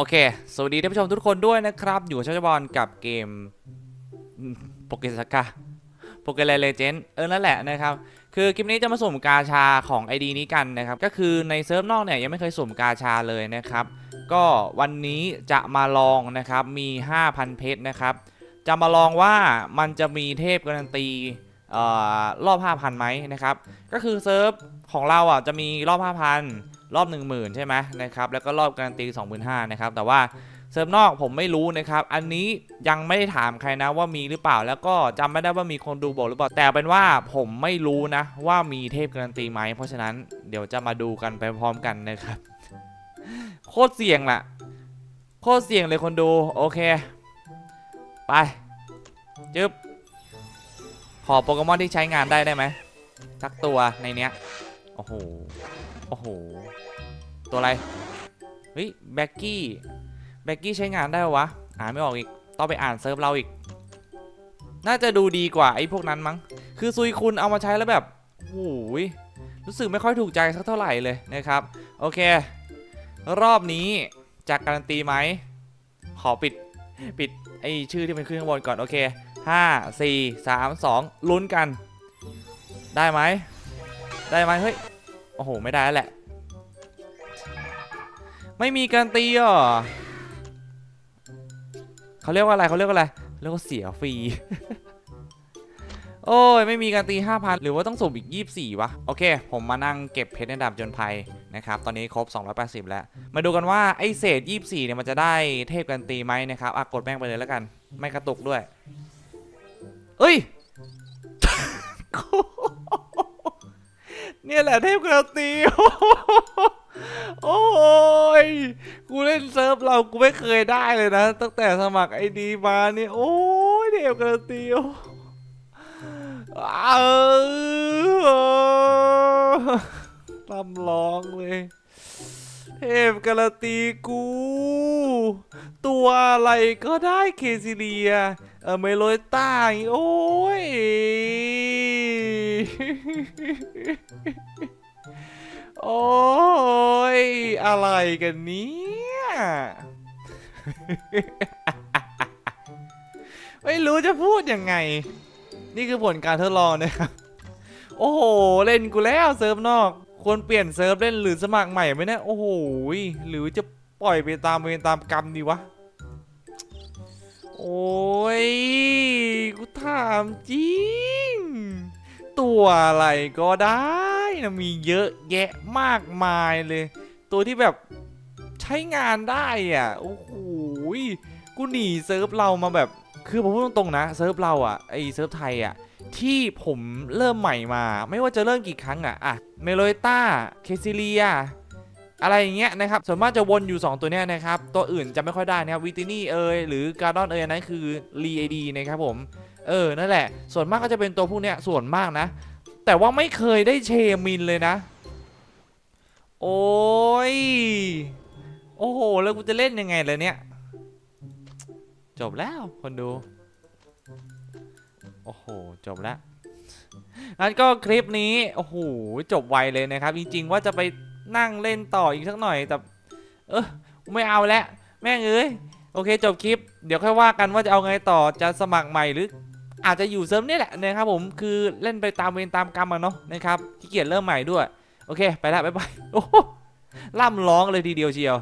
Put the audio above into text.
โอเค สวัสดีท่านผู้ชมทุกคนด้วยนะครับ อยู่กับชาชบอลกับเกมโปเกสกาโปเกเลเจนเออนั่นแหละนะครับ คือคลิปนี้จะมาสุ่มกาชาของ ID นี้กันนะครับ ก็คือในเซิร์ฟนอกเนี่ยยังไม่เคยสุ่มกาชาเลยนะครับ ก็วันนี้จะมาลองนะครับ มี 5,000 เพชรนะครับ จะมาลองว่ามันจะมีเทพการันตี รอบ 5,000ไหมนะครับ ก็คือเซิร์ฟของเราอะจะมีรอบ 5,000 รอบ 10,000 ใช่ไหมนะครับแล้วก็รอบการันตี 25,000นะครับแต่ว่าเซิร์ฟนอกผมไม่รู้นะครับ อันนี้ยังไม่ได้ถามใครนะว่ามีหรือเปล่า แล้วก็จำไม่ได้ว่ามีคนดูบอกหรือเปล่า แต่เป็นว่าผมไม่รู้นะ ว่ามีเทพการันตีไหม เพราะฉะนั้นเดี๋ยวจะมาดูกันไปพร้อมกันนะครับ โคตรเสี่ยงละโคตรเสี่ยงเลยคนดู โอเค ไป จึ๊บ ขอโปเกมอนที่ใช้งานได้ได้ไหมสักตัวในเนี้ย โอ้โห โอ้โห ตัวอะไร เฮ้ย แบ็กกี้ แบ็กกี้ใช้งานได้วะ อ่านไม่ออกอีก ต้องไปอ่านเซิร์ฟเราอีก น่าจะดูดีกว่าไอ้พวกนั้นมั้ง คือซุยคุณเอามาใช้แล้วแบบโอ้ยรู้สึกไม่ค่อยถูกใจสักเท่าไหร่เลยนะครับ โอเค รอบนี้จากการันตีไหม ขอปิด ปิดไอ้ชื่อที่เป็นขึ้นข้างบนก่อน โอเค ห้าสี่สามสองลุ้นกัน ได้ไหม ได้ไหมเฮ้ย โอ้โห ไม่ได้แหละ ไม่มีการันตีอะเขาเรียกว่าอะไรเขาเรียกว่าอะไรเรียกว่าเสียฟรี โอ้ย ไม่มีการนตี 5,000 หรือว่าต้องสุ่มอีก 24 วะ โอเค ผมมานั่งเก็บเพชรในดาบจนภัยนะครับ ตอนนี้ครบ 280 แล้ว มาดูกันว่า ไอ้เศษ 24 เนี่ย มันจะได้เทพการนตีไหมนะครับอะกดแม่งไปเลยแล้วกัน ไม่กระตุกด้วย เอ้ย เนี่ยแหละเทพการันตีโอ้ย กูเล่นเซิร์ฟเรากูไม่เคยได้เลยนะ ตั้งแต่สมัครไอดีมาเนี่ยโอ้ยเทพการันตีโอ้ลำร้องเลยเทพการัตีกู ตัวอะไรก็ได้เคซิเลีย เออเมโลต้าโอ้ยโอ้ยอะไรกันเนี่ยไม่รู้จะพูดยังไง นี่คือผลการทดลองนะครับโอ้โห เล่นกูแล้วเซิร์ฟนอก ควรเปลี่ยนเซิร์ฟเล่นหรือสมัครใหม่ไหมเนี่ยโอ้โหหรือจะปล่อยไปตามเวรตามกรรมดีวะ โอ้ย กูถามจริง ตัวอะไรก็ได้นะมีเยอะแยะมากมายเลย ตัวที่แบบใช้งานได้อะ โอ้โหกูหนีเซิร์ฟเรามาแบบ คือผมพูดตรงๆนะเซิร์ฟเราอะไอเซิร์ฟไทยอะที่ผมเริ่มใหม่มา ไม่ว่าจะเริ่มกี่ครั้งอะอะเมโลยต้า เคซิเลีย อะไรอย่างเงี้ยนะครับส่วนมากจะวนอยู่ 2 ตัวเนี้ยนะครับ ตัวอื่นจะไม่ค่อยได้นะครับวิตินี่เอยหรือการ์ดอนเอยอันนั้นคือรีไอดีนะครับผมเออนั่นแหละ ส่วนมากก็จะเป็นตัวพวกเนี้ยส่วนมากนะ แต่ว่าไม่เคยได้เชมินเลยนะ โอ้ยโอ้โหแล้วกูจะเล่นยังไงเลยเนี่ย จบแล้วคนดู โอ้โห จบแล้วงั้นก็คลิปนี้ โอ้โห จบไวเลยนะครับ จริง ๆ ว่าจะไป นั่งเล่นต่ออีกสักหน่อยแต่เออไม่เอาแล้วแม่งเอ้ยโอเคจบคลิป เดี๋ยวค่อยว่ากันว่าจะเอาไงต่อจะสมัครใหม่หรือ อาจจะอยู่เซิร์ฟนี่แหละนะครับผมคือเล่นไปตามเวรตามกรรมอะเนาะนะครับขี้เกียจเริ่มใหม่ด้วย โอเค ไปละบ๊ายบายโอ้ล่ำร้องเลยทีเดียวเชียว